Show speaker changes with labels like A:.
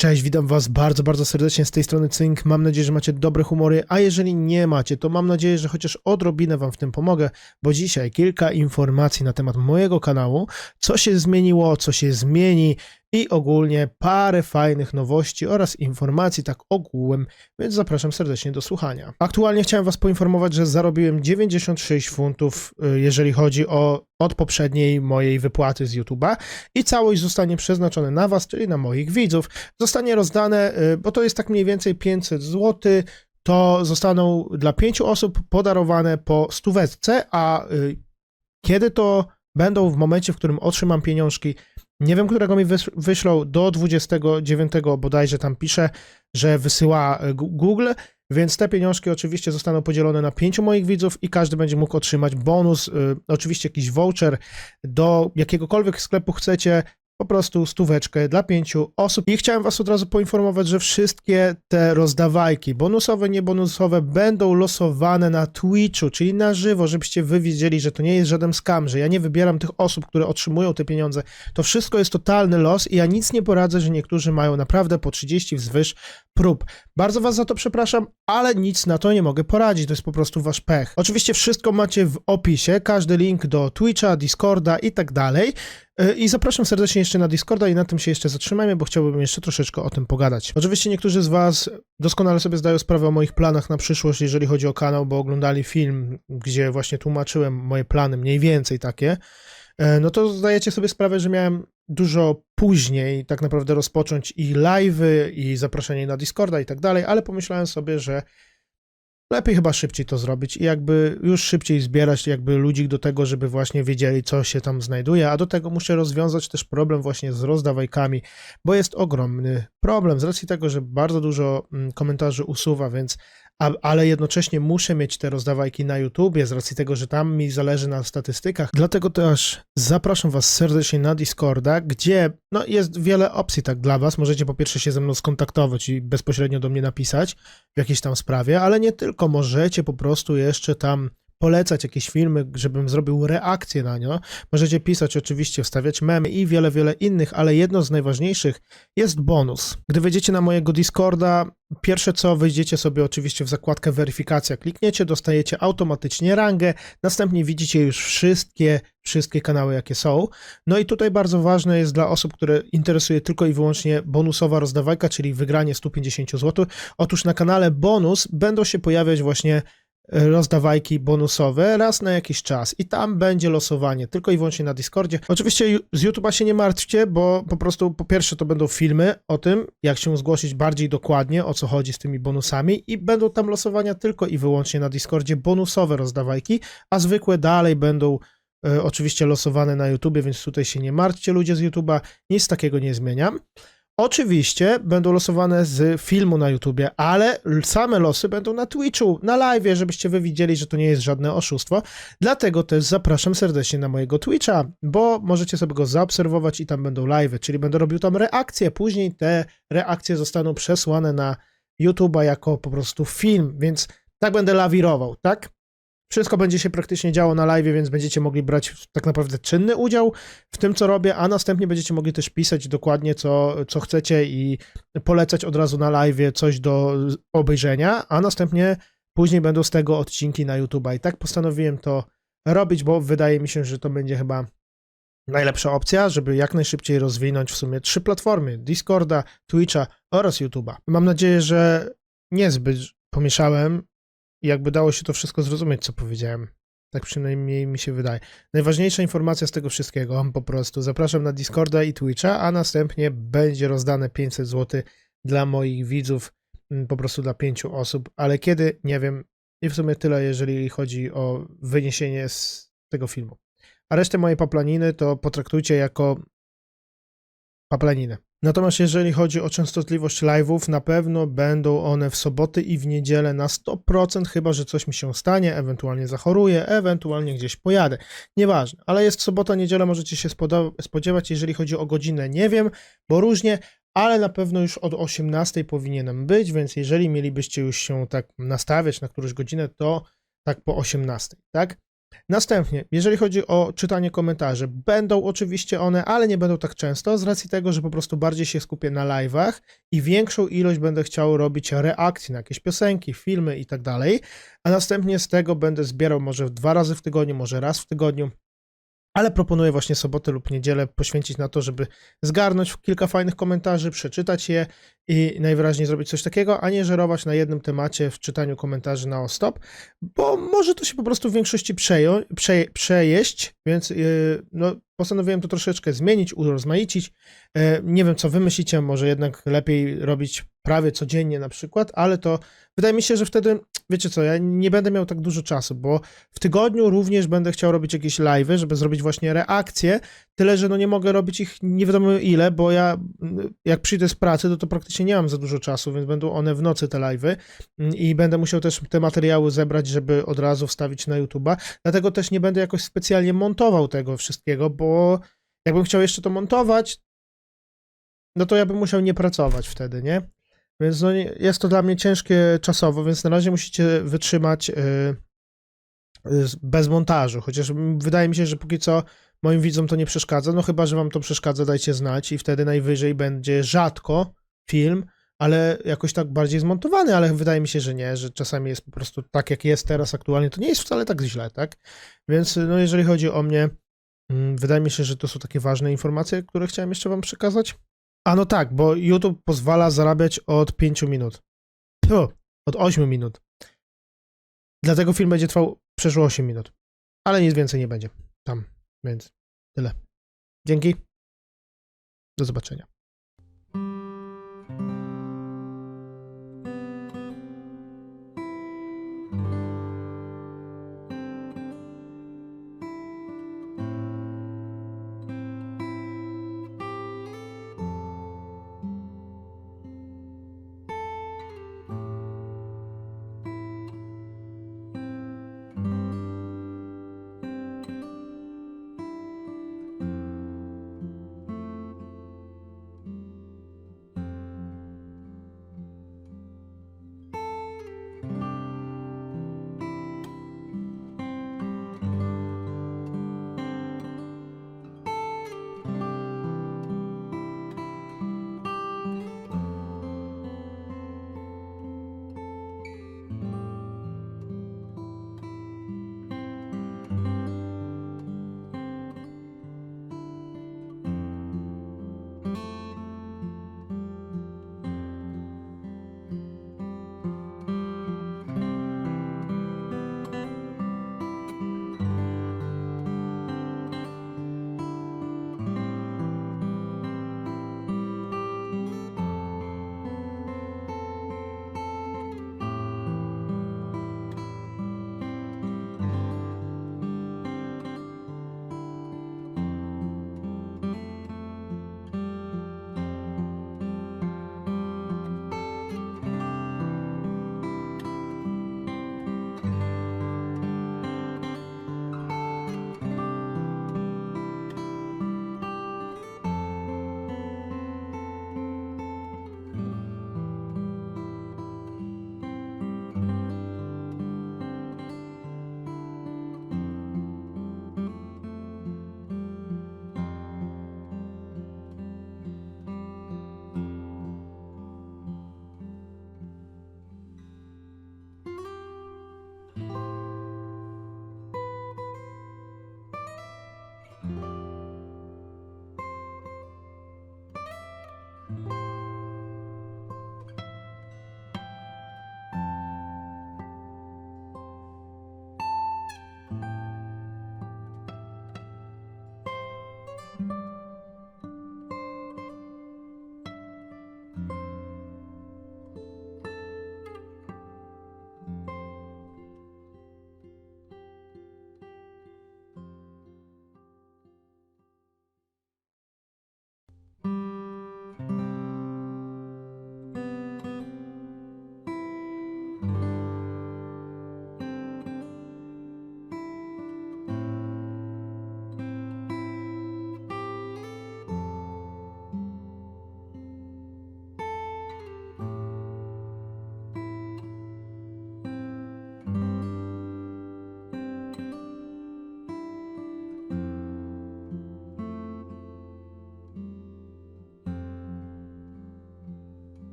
A: Cześć, witam Was bardzo, bardzo serdecznie z tej strony Cynk. Mam nadzieję, że macie dobre humory, a jeżeli nie macie, to mam nadzieję, że chociaż odrobinę Wam w tym pomogę, bo dzisiaj kilka informacji na temat mojego kanału, co się zmieniło, co się zmieni i ogólnie parę fajnych nowości oraz informacji tak ogółem, więc zapraszam serdecznie do słuchania. Aktualnie chciałem Was poinformować, że zarobiłem 96 funtów, y, jeżeli chodzi o od poprzedniej mojej wypłaty z YouTube'a i całość zostanie przeznaczona na Was, czyli na moich widzów. Zostanie rozdane, y, bo to jest tak mniej więcej 500 zł, to zostaną dla pięciu osób podarowane po stóweczce, a y, kiedy to będą w momencie, w którym otrzymam pieniążki, nie wiem, którego mi wyślą do 29 bodajże tam pisze, że wysyła Gu- Google, więc te pieniążki oczywiście zostaną podzielone na pięciu moich widzów i każdy będzie mógł otrzymać bonus, y, oczywiście jakiś voucher do jakiegokolwiek sklepu chcecie, po prostu stóweczkę dla pięciu osób. I chciałem was od razu poinformować, że wszystkie te rozdawajki, bonusowe, niebonusowe, będą losowane na Twitchu, czyli na żywo, żebyście wy wiedzieli, że to nie jest żaden skam, że ja nie wybieram tych osób, które otrzymują te pieniądze. To wszystko jest totalny los i ja nic nie poradzę, że niektórzy mają naprawdę po 30 wzwyż prób. Bardzo was za to przepraszam, ale nic na to nie mogę poradzić, to jest po prostu wasz pech. Oczywiście wszystko macie w opisie, każdy link do Twitcha, Discorda i tak dalej. Yy, I zapraszam serdecznie jeszcze na Discorda i na tym się jeszcze zatrzymajmy, bo chciałbym jeszcze troszeczkę o tym pogadać. Oczywiście niektórzy z Was doskonale sobie zdają sprawę o moich planach na przyszłość, jeżeli chodzi o kanał, bo oglądali film, gdzie właśnie tłumaczyłem moje plany, mniej więcej takie. E, No to zdajecie sobie sprawę, że miałem dużo później tak naprawdę rozpocząć i live'y, i zaproszenie na Discorda i tak dalej, ale pomyślałem sobie, że lepiej chyba szybciej to zrobić i jakby już szybciej zbierać jakby ludzi do tego, żeby właśnie wiedzieli, co się tam znajduje, a do tego muszę rozwiązać też problem właśnie z rozdawajkami, bo jest ogromny problem z racji tego, że bardzo dużo mm, komentarzy usuwa, więc a, ale jednocześnie muszę mieć te rozdawajki na YouTubie z racji tego, że tam mi zależy na statystykach. Dlatego też zapraszam Was serdecznie na Discorda, gdzie no, jest wiele opcji tak dla Was. Możecie po pierwsze się ze mną skontaktować i bezpośrednio do mnie napisać w jakiejś tam sprawie, ale nie tylko. Możecie po prostu jeszcze tam polecać jakieś filmy, żebym zrobił reakcję na nie. Możecie pisać oczywiście, wstawiać memy i wiele, wiele innych, ale jedno z najważniejszych jest bonus. Gdy wejdziecie na mojego Discorda, pierwsze co, wejdziecie sobie oczywiście w zakładkę weryfikacja, klikniecie, dostajecie automatycznie rangę, następnie widzicie już wszystkie, wszystkie kanały, jakie są. No i tutaj bardzo ważne jest dla osób, które interesuje tylko i wyłącznie bonusowa rozdawajka, czyli wygranie 150 zł. Otóż na kanale bonus będą się pojawiać właśnie rozdawajki bonusowe raz na jakiś czas i tam będzie losowanie, tylko i wyłącznie na Discordzie. Oczywiście z YouTube'a się nie martwcie, bo po prostu po pierwsze to będą filmy o tym, jak się zgłosić bardziej dokładnie, o co chodzi z tymi bonusami i będą tam losowania tylko i wyłącznie na Discordzie bonusowe rozdawajki, a zwykłe dalej będą e, oczywiście losowane na YouTubie, więc tutaj się nie martwcie ludzie z YouTube'a, nic takiego nie zmieniam. Oczywiście będą losowane z filmu na YouTubie, ale same losy będą na Twitchu, na live, żebyście wy widzieli, że to nie jest żadne oszustwo. Dlatego też zapraszam serdecznie na mojego Twitcha, bo możecie sobie go zaobserwować i tam będą live, czyli będę robił tam reakcje. Później te reakcje zostaną przesłane na YouTube'a jako po prostu film, więc tak będę lawirował, tak? Wszystko będzie się praktycznie działo na live, więc będziecie mogli brać tak naprawdę czynny udział w tym, co robię, a następnie będziecie mogli też pisać dokładnie, co, co chcecie i polecać od razu na live coś do obejrzenia, a następnie później będą z tego odcinki na YouTube. I tak postanowiłem to robić, bo wydaje mi się, że to będzie chyba najlepsza opcja, żeby jak najszybciej rozwinąć w sumie trzy platformy: Discorda, Twitcha oraz YouTube'a. Mam nadzieję, że niezbyt pomieszałem i jakby dało się to wszystko zrozumieć, co powiedziałem. Tak przynajmniej mi się wydaje. Najważniejsza informacja z tego wszystkiego, po prostu zapraszam na Discorda i Twitcha, a następnie będzie rozdane 500 zł dla moich widzów, mm, po prostu dla pięciu osób, ale kiedy, nie wiem. I w sumie tyle, jeżeli chodzi o wyniesienie z tego filmu. A resztę mojej paplaniny to potraktujcie jako paplaninę. Natomiast jeżeli chodzi o częstotliwość live'ów, na pewno będą one w soboty i w niedzielę na 100%, chyba że coś mi się stanie, ewentualnie zachoruję, ewentualnie gdzieś pojadę. Nieważne, ale jest sobota, niedziela, możecie się spodziewać, jeżeli chodzi o godzinę, nie wiem, bo różnie, ale na pewno już od 18 powinienem być, więc jeżeli mielibyście już się tak nastawiać na którąś godzinę, to tak po 18, tak? Następnie, jeżeli chodzi o czytanie komentarzy, będą oczywiście one, ale nie będą tak często, z racji tego, że po prostu bardziej się skupię na live'ach i większą ilość będę chciał robić reakcji na jakieś piosenki, filmy i tak dalej, a następnie z tego będę zbierał może dwa razy w tygodniu, może raz w tygodniu, ale proponuję właśnie sobotę lub niedzielę poświęcić na to, żeby zgarnąć kilka fajnych komentarzy, przeczytać je i najwyraźniej zrobić coś takiego, a nie żerować na jednym temacie w czytaniu komentarzy na stop, bo może to się po prostu w większości przeją, prze, przejeść, więc yy, no, postanowiłem to troszeczkę zmienić, urozmaicić. E, nie wiem, co wy myślicie, może jednak lepiej robić prawie codziennie na przykład, ale to wydaje mi się, że wtedy, wiecie co, ja nie będę miał tak dużo czasu, bo w tygodniu również będę chciał robić jakieś live'y, żeby zrobić właśnie reakcje, tyle, że no nie mogę robić ich nie wiadomo ile, bo ja jak przyjdę z pracy, to to praktycznie nie mam za dużo czasu, więc będą one w nocy te live'y mm, i będę musiał też te materiały zebrać, żeby od razu wstawić na YouTube'a, dlatego też nie będę jakoś specjalnie montował tego wszystkiego, bo jakbym chciał jeszcze to montować, no to ja bym musiał nie pracować wtedy, nie? Więc no, jest to dla mnie ciężkie czasowo, więc na razie musicie wytrzymać yy, yy, bez montażu, chociaż wydaje mi się, że póki co moim widzom to nie przeszkadza, no chyba, że wam to przeszkadza, dajcie znać i wtedy najwyżej będzie rzadko film, ale jakoś tak bardziej zmontowany, ale wydaje mi się, że nie, że czasami jest po prostu tak, jak jest teraz aktualnie, to nie jest wcale tak źle, tak? Więc no jeżeli chodzi o mnie, mm, wydaje mi się, że to są takie ważne informacje, które chciałem jeszcze wam przekazać. A no tak, bo YouTube pozwala zarabiać od 5 minut. Tu, od 8 minut. Dlatego film będzie trwał przeszło 8 minut. Ale nic więcej nie będzie tam, więc tyle. Dzięki. Do zobaczenia. thank you